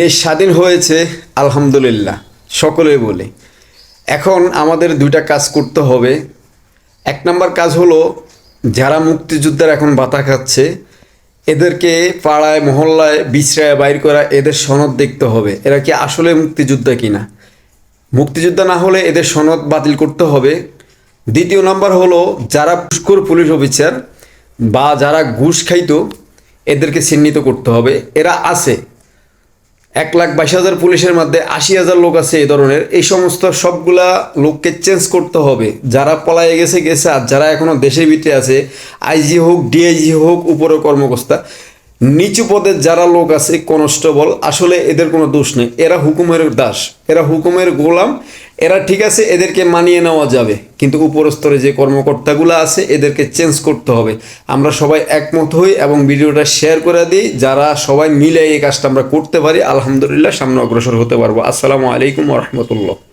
দেশ স্বাধীন হয়েছে, আলহামদুলিল্লাহ সকলে বলে। এখন আমাদের দুইটা কাজ করতে হবে। এক নম্বর কাজ হলো, যারা মুক্তিযোদ্ধার এখন বাতা খাচ্ছে, এদেরকে পাড়ায়, মহল্লায় বিশ্রায় বাইর করা এদের সনদ দেখতে হবে। এরা কি আসলে মুক্তিযোদ্ধা কিনা? মুক্তিযোদ্ধা না হলে এদের সনদ বাতিল করতে হবে। দ্বিতীয় নাম্বার হলো, যারা পুষ্কর পুলিশ অফিসার বা যারা ঘুষ খাইতো, এদেরকে চিহ্নিত করতে হবে। এরা আছে এক লাখ বাইশ হাজার পুলিশের মধ্যে আশি হাজার লোক আছে এই ধরনের। এই সমস্ত সবগুলা লোককে চেঞ্জ করতে হবে। যারা পলায়ে গেছে গেছে, আর যারা এখনও দেশের ভিতরে আছে, আইজি হোক, ডিআইজি হোক উপরে কর্মকর্তা নিচু পদের যারা লোক আছে কনস্টেবল আসলে এদের কোনো দোষ নেই। এরা হুকুমের দাস। এরা হুকুমের গোলাম। এরা ঠিক আছে, এদেরকে মানিয়ে নেওয়া যাবে। কিন্তু উপরস্তরে যে কর্মকর্তাগুলো আছে, এদেরকে চেঞ্জ করতে হবে। আমরা সবাই একমত হই এবং ভিডিওটা শেয়ার করে দিই। যারা সবাই মিলে এই কাজটা আমরা করতে পারি, আলহামদুলিল্লাহ, সামনে অগ্রসর হতে পারব। আসসালামু আলাইকুম রহমতুল্লাহ।